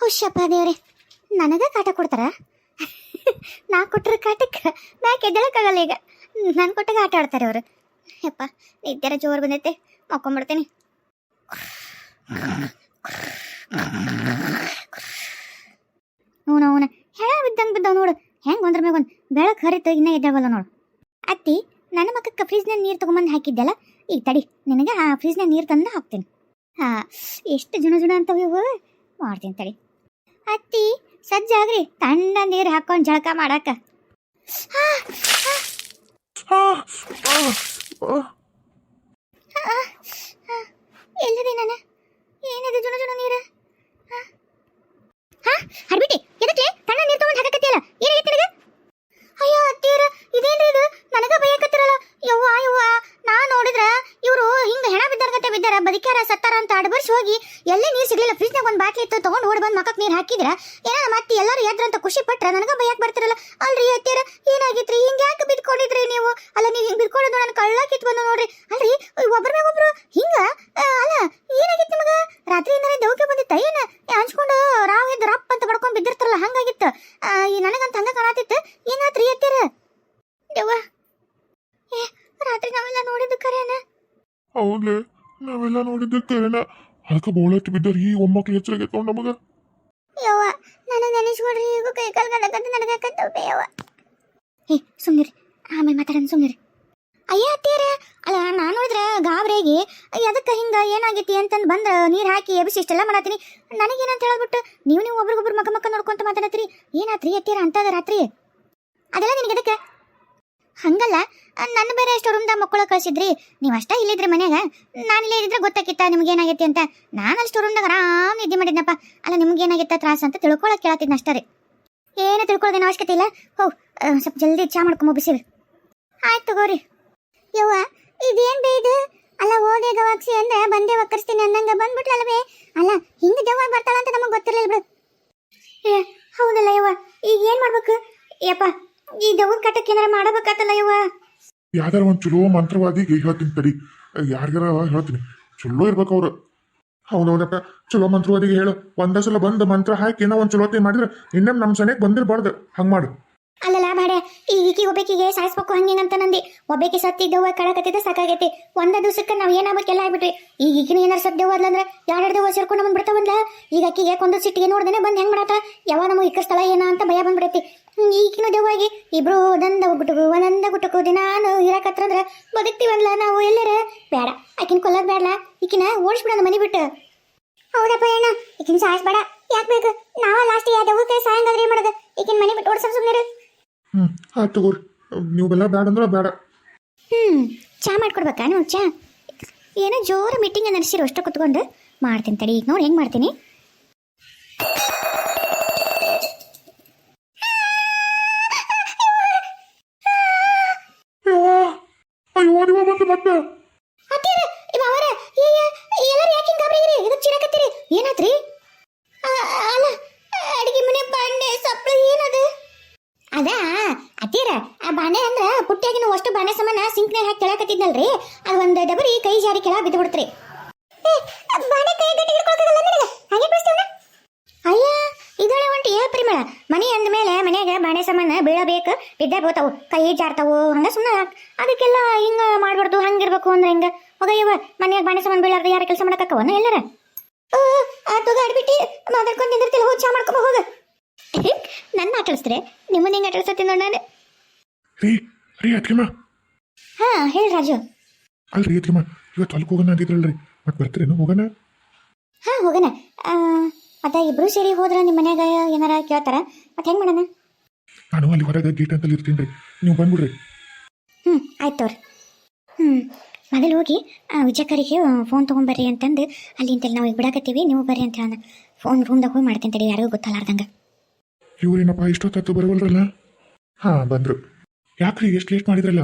ಹುಷಪ್ಪ ದೇವ್ರೆ. ನನಗೆ ಕಾಟ ಕೊಡ್ತಾರ? ನಾ ಕೊಟ್ಟರೆ ಕಾಟಕ್ಕೆ ನಾ ಎದ್ದೇಳಕ್ಕಾಗಲ್ಲ ಈಗ. ನಾನು ಕೊಟ್ಟಾಗ ಆಟ ಆಡ್ತಾರೆ ಅವರು. ಯಪ್ಪ, ನಿದ್ದೆರ ಜೋರು ಬಂದೈತೆ. ಮಕ್ಕೊಂಬಿಡ್ತೀನಿ ಅವನ ಅವನ ಹೆಣ ಬಿದ್ದಂಗೆ ಬಿದ್ದವ್ ನೋಡು. ಹೆಂಗೆ ಒಂದ್ರ ಮ್ಯಾಗ ಒಂದು ಬೆಳಕು ಹರಿತು, ಇನ್ನೂ ಎದ್ದೇಳವಲ್ಲ ನೋಡು. ಅತ್ತಿ, ನನ್ನ ಮಕ್ಕಕ್ಕೆ ಫ್ರಿಜ್ನಾಗ ನೀರು ತೊಗೊಂಬಂದು ಹಾಕಿದ್ದೆಲ್ಲ? ಈಗ ತಡಿ, ನಿನಗೆ ಆ ಫ್ರಿಜ್ನಾಗ ನೀರು ತಂದು ಹಾಕ್ತೀನಿ. ಹಾಂ, ಎಷ್ಟು ಜುಣ ಜುಣ ಅಂತ ಇವು. ಮಾಡ್ತೀನಿ ತಡಿ. ಅತ್ತಿ ಸಜ್ಜಾಗ್ರಿ ತಣ್ಣ ನೀರು ಹಾಕೊಂಡು ಜಳಕ ಮಾಡಾಕ ಎಲ್ಲದಿ ನಾನು ಏನಿದೆ ಜುಣ ಜುಣ ನೀರು ಹಾ ಹರ್ಬಿಟ್ಟಿ ಎದಕ್ಕೆ ತಣ್ಣ ನೀರು ತಗೊಂಡು ಹಾಕಕತ್ತಿಯಲ್ಲ ಏನಾಗೈತೆ ನಿನಗೆ ಅಯ್ಯೋ ಅತ್ತಿಯರ ಇದೇನ್ರಿ ಇದು ನನಗ ಬೈಯಕತ್ತಿರಲ್ಲ ಯವ್ವ ಯವ್ವ ನಾ ನೋಡಿದ್ರ ಇವರು ಹಿಂಗ ಹೆಣ ಬಿದ್ದಾರಗತ್ತೆ ಬಿದ್ದಾರ ಬದುಕ್ಯಾರ ಸತ್ತಾರ ಅಂತ ಅಡಬರ್ಸಿ ಹೋಗಿ ಎಲ್ಲೇ ನೀರು ಸಿಗ್ಲಿಲ್ಲ ಫ್ರಿಜ್ನಾಗ ಒಂದು ಬಾಟ್ಲಿ ಇತ್ತು, ತಗೊಂಡು ಓಡಿ ಬಂದು ಮಕ್ಕಕ್ಕೆ ನೀರು ಹಾಕಿದ್ರ? ಏನಾದ್ರು ಮತ್ತೆ ಎಲ್ಲರೂ ಎದ್ರ ಅಂತ ಖುಷಿ ಪಟ್ರ? ನನಗ ಬೈಯಕ್ ಬರ್ತಿರಲ್ಲ? ಅಲ್ರಿ ಅತ್ತಿಯರ, ಏನಾಗಿತ್ರಿ? ಹಿಂಗ ಯಾಕೆ ಬಿದ್ಕೊಂಡಿದ್ರಿ ನೀವು? ಅಲ್ಲ, ನೀವು ಹಿಂಗ್ ಬಿದ್ಕೊಂಡಿದ್ದು ನನ್ನ ಕಳ್ಳ ಕಿತ್ ಬಂದು ನೋಡ್ರಿ. ಅಲ್ರಿ ಒಬ್ರ ಮ್ಯಾಗ ಒಬ್ರು? ಹಿಂಗ? ಅಲ್ಲ, ಏನಾಗಿತ್ತು ನಿಮಗ? ರಾತ್ರಿ ಏನಾರ ದೌಕೆ ಬಂದಿತ್ತ ಏನ ಹಂಚ್ಕೊಂಡು ರಾವ್ ಎದ್ದು ರಪ್ ಅಂತ ಬಡ್ಕೊಂಡ್ ಬಿದ್ದಿರ್ತಾರಲ್ಲ, ಹಂಗಾಗಿತ್ತು? ನನಗಂತ ಹಂಗ ಕಾಣತಿತ್ತು ಏನಾತ್ರಿ ಎತ್ತಿರ ಏ, ರಾತ್ರಿ ನಾವೆಲ್ಲ ನೋಡಿದ್ದು ಕರೇನ? ಹೌದ್ಲೆ, ನಾವೆಲ್ಲ ನೋಡಿದ್ದು ಕರೆನ ಅದಕ್ಕೆ ಬೋಳಟ್ಟು ಬಿದ್ದವ್ರು ಈ ಒಮ್ಮಕ್ಳು ಹೆಚ್ಚಾಗಿ ತೊಗೊಂಡು ನಮಗ ಯವ್ವ ನನಗೆ ನೆನೆಸ್ಕೊಡ್ರಿ, ಈಗ ಕೈ ಕಾಲು ಗದಕಂತ ನನಗಕ್ಕತ್ತವೆ ಯವ್ವ. ಏ ಸುಮ್ಮನಿರಿ ಆಮೇಲೆ ಮಾತಾಡೋಣ ಸುಮ್ಮನಿರಿ ಅಯ್ಯ ಅತ್ತೀರ ಅಲ್ಲ, ನಾನು ನೋಡಿದ್ರೆ ಗಾಬ್ರೇಗಿ ಅದಕ್ಕೆ ಹಿಂಗೆ ಏನಾಗೈತಿ ಅಂತಂದು ಬಂದ್ರೆ ನೀರು ಹಾಕಿ ಎಬಿಸಿ ಇಷ್ಟೆಲ್ಲ ಮಾಡತ್ತೀನಿ. ನನಗೇನಂತ ಹೇಳ್ಬಿಟ್ಟು, ನೀವು ನೀವು ಒಬ್ರಿಗೊಬ್ರು ಮಕ್ಕ ಮಕ್ಕ ನೋಡ್ಕೊಂತ ಮಾತಾಡತ್ತೀರಿ. ಏನಾತ್ರಿ ಅತ್ತಿಯರ ಅಂತದ ರಾತ್ರಿ? ಅದೆಲ್ಲ ನಿನಗೆ ಅದಕ್ಕೆ ಹಂಗಲ್ಲ ನನ್ನ ಬೇರೆ ಎಷ್ಟು ರೂಮ್ದಾಗ ಮಕ್ಕಳು ಕಳ್ಸಿದ್ರಿ. ನೀವು ಅಷ್ಟ ಇಲ್ಲಿದ್ರಿ ಮನ್ಯಾಗ? ನಾನು ಇಲ್ಲೇ ಇದ್ರೆ ಗೊತ್ತಾಕಿತ್ತ ನಿಮ್ಗೆ ಏನಾಗೈತಿ ಅಂತ? ನಾನು ಅಷ್ಟು ರೂಮ್ದಾಗ ಆರಾಮ್ ನಿದ್ದೆ ಮಾಡಿದ್ನಪ್ಪ. ಅಲ್ಲ, ನಿಮ್ಗೆ ಏನಾಗಿತ್ತ ತ್ರಾಸ ಅಂತ ತಿಳ್ಕೊಳಕ್ ಕೇಳತ್ತಿದ್ನ ಅಷ್ಟೇ ರೀ. ಏನು ತಿಳ್ಕೊಳ್ಳೋದೇನು ಅವಶ್ಯಕತೆ ಇಲ್ಲ. ಹೋ ಸ್ವಲ್ಪ ಜಲ್ದಿ ಚಾ ಮಾಡ್ಕೊಂಬ ಬಿಸಿರು ಆಯ್ತು ತಗೋರಿ. ಯವ್ವ, ಇದೇನ್ ಬೇ ಇದು? ಅಲ್ಲ, ಹೋದೆ ಗವಾಕ್ಸಿ ಅಂದ್ರೆ ಬಂದೇ ಒಕ್ಕರಿಸ್ತೀನಿ ಅನ್ನಂಗ ಬಂದ್ಬಿಟ್ಲಲ್ವೇ? ಅಲ್ಲ, ಹಿಂಗ ದೆವ್ವ ಬರ್ತಾಳ ಅಂತ ನಮಗೆ ಗೊತ್ತಿರಲಿಲ್ಲ ಬಿಡು. ಏ, ಹೌದಲ್ಲ ಯವ್ವ, ಈಗ ಏನ್ ಮಾಡ್ಬೇಕು? ಯಪ್ಪ, ಈ ದೆವ್ವದ ಕಟ್ಟಕ್ಕೆ ಏನಾರ ಮಾಡಬೇಕಾತಲ್ಲ ಯವ್ವ? ಯಾವ್ದಾರ ಒಂದು ಚಲೋ ಮಂತ್ರವಾದಿಗೆ ಹೇಳ್ತೀನಿ ತಡಿ. ಯಾರಿಗಾರ ಹೇಳ್ತೀನಿ. ಚಲೋ ಇರ್ಬೇಕು ಅವ್ರು. ಹೌದೌದಪ್ಪ. ಚಲೋ ಮಂತ್ರವಾದಿಗೆ ಹೇಳು. ಒಂದ ಸಲ ಬಂದು ಮಂತ್ರ ಹಾಕಿ ಏನೋ ಒಂದು ಚಲೋತಿ ಮಾಡಿದ್ರೆ ಇನ್ನೊಮ್ಮೆ ನಮ್ಮ ಸನೇಕ್ ಬಂದಿರಬಾರ್ದು. ಹಂಗೆ ಮಾಡು. ಬಾಡೆ. ಈಕಿ ಒಬ್ಬಾಕಿಗೆ ಸಾಯಿಸ್ಬೇಕು ಹಂಗೇನಂತ ನಂದಿ. ಒಬ್ಬಾಕಿ ಸತ್ತಿದ್ದವ ಕಳಕತ್ತಿದ್ದ ಸಾಕಾಗೈತಿ. ಒಂದ ದಿವಸಕ್ಕೆ ನಾವ್ ಏನಾಗಬೇಕೆಲ್ಲ ಆಗ್ಬಿಟ್ರಿ ಈಗ ಈಗಿನ ಏನಾರ ಸದ್ದೇವ ಎರಡು ಎರಡೆರಡು ದೆವ್ವ ಸೇರ್ಕೊಂಡು ಬಂದ್ ಬಂದ್ಲಾ ಈಗ ಅಕ್ಕಿಗೆ ಕೊಂದ ಸಿಟ್ಟಿಗೆ ನೋಡ್ದೇನೆ ಬಂದ್ ಹೆಂಗ್ ಮಾಡತ್ತ ಯಾವ ನಮಗೆ ಇಕ್ಕಸ್ತಳ ಏನ ಅಂತ ಭಯ ಬಂದ್ಬಿಡೈತಿ. ಈಗಿನ ದೆವ್ವಾಗಿ ಇಬ್ರು ಒಂದಂದ ಗುಟುಕು ಒಂದಂದ ಗುಟುಕು ದಿನಾನು ಇರಾಕತ್ರಂದ್ರ ಬದುಕ್ತಿವಲ್ಲ ನಾವು ಎಲ್ಲರ? ಬೇಡ ಆಕಿನ ಕೊಲ್ಲದ್ ಬೇಡ ಈಕಿನ ಓಡಿಸ್ಬಿಡೋಣ ಮನಿ ಬಿಟ್ಟು. ಹೌದಪ್ಪ ಅಣ್ಣ, ಈಕಿನ ಸಾಯಿಸ್ಬೇಡ. ಯಾಕೆ ಬೇಕು? ನಾವು ಲಾಸ್ಟ್ ಯಾವ ದೆವ್ವ ಕೈ ಸಾಯಂಗಾದ್ರೆ ಮಾಡೋದು? ಈಕಿನ ಮನೆ ಬಿಟ್ಟು ಓಡಿಸೋ ಸುಮ್ಮನೆ ಹ್ಮ್. ಆಯ್ತು ತಗೋರಿ. ಬೆಲ್ಲ ಬೇಡ ಅಂದ್ರೆ ಬೇಡ. ಹ್ಮ್ ಚಾ ಮಾಡ್ಕೊಡ್ಬೇಕಾ ನೀವು ಚಾ? ಏನೋ ಜೋರ ಮೀಟಿಂಗ್ ನಡೆಸಿರು ಅಷ್ಟು ಕುತ್ಕೊಂಡು. ಮಾಡ್ತೀನಿ ತಡಿ ಈಗ ನೋಡಿ ಹೆಂಗ್ ಮಾಡ್ತೀನಿ. ಅಯ್ಯೋ ಅಯ್ಯೋ ನೀವು ಬಂದು ಮತ್ತೆ. ಅತ್ತಿರ ಅವರ ಎಲ್ಲರೂ ಯಾಕೆ ಗಾಬರಿಗಿರಿ? ಇದು ಚಿರಕತ್ತೀರಿ ಏನಾತ್ರಿ? ಅಲ್ಲ ಅಡಿಗೆ ಮನೆ ಬಂಡೆ ಸಪ್ಲ ಏನದು? ಅದ? ಅತ್ತೀರ ಆ ಬಾಣೆ ಅಂದ್ರ ಪುಟ್ಟಿಯಾಗಿನ ಅಷ್ಟು ಬಾಣೆ ಸಾಮಾನ ಸಿಂಕ್ನೆ ಹಾಕಿ ಕೆಳಕತ್ತಿದ್ನಲ್ರಿ? ಅದು ಒಂದ್ ಡಬರಿ ಕೈ ಜಾರಿ ಕೆಳ ಬಿದ್ದು ಬಿಡ್ತ್ರಿ ಬಾಣೆ ಕೈ ಗಟ್ಟಿ ಹಿಡ್ಕೊಳಕಾಗಲ್ಲ ನಿನಗೆ? ಹಾಗೆ ಬಿಡಿಸ್ತೇವನ ಅಯ್ಯ ಇದೊಳೆ ಹೊಂಟಿ ಏ ಪರಿಮಳ. ಮನೆ ಅಂದ ಮೇಲೆ ಮನ್ಯಾಗ ಬಾಣೆ ಸಾಮಾನ ಬೀಳಬೇಕು, ಬಿದ್ದೇ ಬೋತಾವು ಕೈ ಜಾರ್ತಾವು, ಹಂಗ ಸುಮ್ಮನೆ ಅದಕ್ಕೆಲ್ಲ ಹಿಂಗ ಮಾಡ್ಬಾರ್ದು, ಹಂಗಿರ್ಬೇಕು ಅಂದ್ರೆ ಹಿಂಗ? ಹೋಗಯ್ಯವ ಮನ್ಯಾಗ ಬಾಣೆ ಸಾಮಾನು ಬೀಳಾರ್ದು ಯಾರ ಕೆಲಸ ಮಾಡಕ್ಕವನ ಎಲ್ಲರ? ಆಟೋಗ ಆಡ್ಬಿಟ್ಟು ಮಾತಾಡ್ಕೊಂಡು ನಿಂದಿರ್ತಿಲ್ಲ ಹೋಗಿ ಚಾ ಮಾಡ್ಕೊಂಬ, ಹೋಗ. ನನ್ನ ಆಟಳಿಸ್ತಾರೆ ನಿಮ್ಮನ್ನ ಹೆಂಗೆ ನೋಡಿ ನಾನು? ರೀ ರೀ ಅತ್ಕೆಮ್ಮ. ಹಾ ಹೇಳಿ ರಾಜು. ಅಲ್ರಿ ಅತ್ಕೆಮ್ಮ. ಇವತ್ತು ಹೊಲಕ್ಕೆ ಹೋಗೋಣ ಅಂತಿದ್ರಲ್ರಿ ಮತ್ತೆ ಬರ್ತೀರೇನು? ಹೋಗೋಣ? ಹಾ ಹೋಗೋಣ. ಅದ ಇಬ್ರು ಸೇರಿ ಹೋದ್ರ ನಿಮ್ಮ ಮನ್ಯಾಗ ಏನಾರ ಕೇಳ್ತಾರ? ಮತ್ತೆ ಹೆಂಗ್ ಮಾಡೋಣ? ನಾನು ಅಲ್ಲಿ ಹೊರಗೆ ಗೇಟ್ ಅಂತಲ್ಲಿ ಇರ್ತೀನಿ ರೀ ನೀವು ಬಂದ್ಬಿಡ್ರಿ. ಹ್ಞೂ ಆಯ್ತು ತೋರಿ. ಹ್ಞೂ ಮೊದಲು ಹೋಗಿ ವಿಜಯಕರಿಗೆ ಫೋನ್ ತೊಗೊಂಬರ್ರಿ ಅಂತಂದು ಅಲ್ಲಿಂತಲ್ಲಿ ನಾವು ಈಗ ಬಿಡಾಕತ್ತೀವಿ. ನೀವು ಬರ್ರಿ ಅಂತ ಹೇಳೋಣ. ಫೋನ್ ರೂಮ್ದಾಗ ಹೋಗಿ ಮಾಡ್ತೀನಿ ತಡಿ ಯಾರಿಗೂ ಗೊತ್ತಲ್ಲಾರ್ದಂಗೆ. ಇವ್ರೇನಪ್ಪ ಇಷ್ಟೊತ್ತು ಬರವಲ್ರಲ್ಲ? ಹಾ ಬಂದ್ರು. ಯಾಕ್ರಿ ಎಷ್ಟು ಲೇಟ್ ಮಾಡಿದ್ರಲ್ಲ?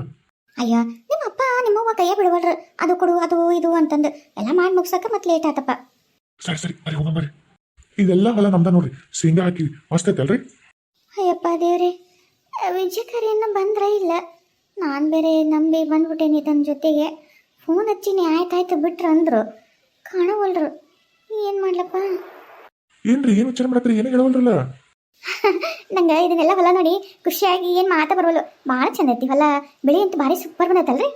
ಅಯ್ಯ ನಿಮ್ಮ ಅಪ್ಪ ನಿಮ್ಮವ್ವ ಕೈಯ ಬಿಡವಲ್ರಿ. ಅದು ಕೊಡು ಅದು ಇದು ಅಂತಂದು. ಎಲ್ಲ ಮಾಡಿ ಮುಗ್ಸಕ್ಕೆ ಮತ್ತೆ ಲೇಟ್ ಆತಪ್ಪ. ಸರಿ ಸರಿ ಅಲ್ಲಿ ಹೋಗೋಣ ಬರ್ರಿ. ಇದೆಲ್ಲ ಹೊಲ ನಮ್ದ ನೋಡ್ರಿ. ಶೇಂಗಾ ಹಾಕಿ ಹೊಸ್ತೈತಲ್ರಿ? ಅಯ್ಯಪ್ಪ ದೇವ್ರಿ ವಿಜಯಕರಿಯನ್ನು ಬಂದ್ರೆ ಇಲ್ಲ. ನಾನು ಬೇರೆ ನಂಬಿ ಬಂದ್ಬಿಟ್ಟೇನಿ ತನ್ನ ಜೊತೆಗೆ. ಫೋನ್ ಹಚ್ಚಿನಿ ಆಯ್ತಾಯ್ತು ಬಿಟ್ರು ಅಂದ್ರು. ಕಾಣವಲ್ರು. ಏನು ಮಾಡ್ಲಪ್ಪ? ಏನ್ರಿ ಏನು ವಿಚಾರ ಮಾಡತ್ರಿ ಏನು ಹೇಳವಲ್ರಲ್ಲ? ನಂಗೆ ಇದನ್ನೆಲ್ಲ ಹೊಲ ನೋಡಿ ಖುಷಿಯಾಗಿ ಏನು ಮಾತಾ ಬರೋಲ್ಲ ಭಾಳ ಚಂದ ಐತಿ ಹೊಲ. ಬೆಳೆ ಅಂತೂ ಭಾರಿ ಸೂಪರ್ ಬಂದೈತಲ್ರಿ?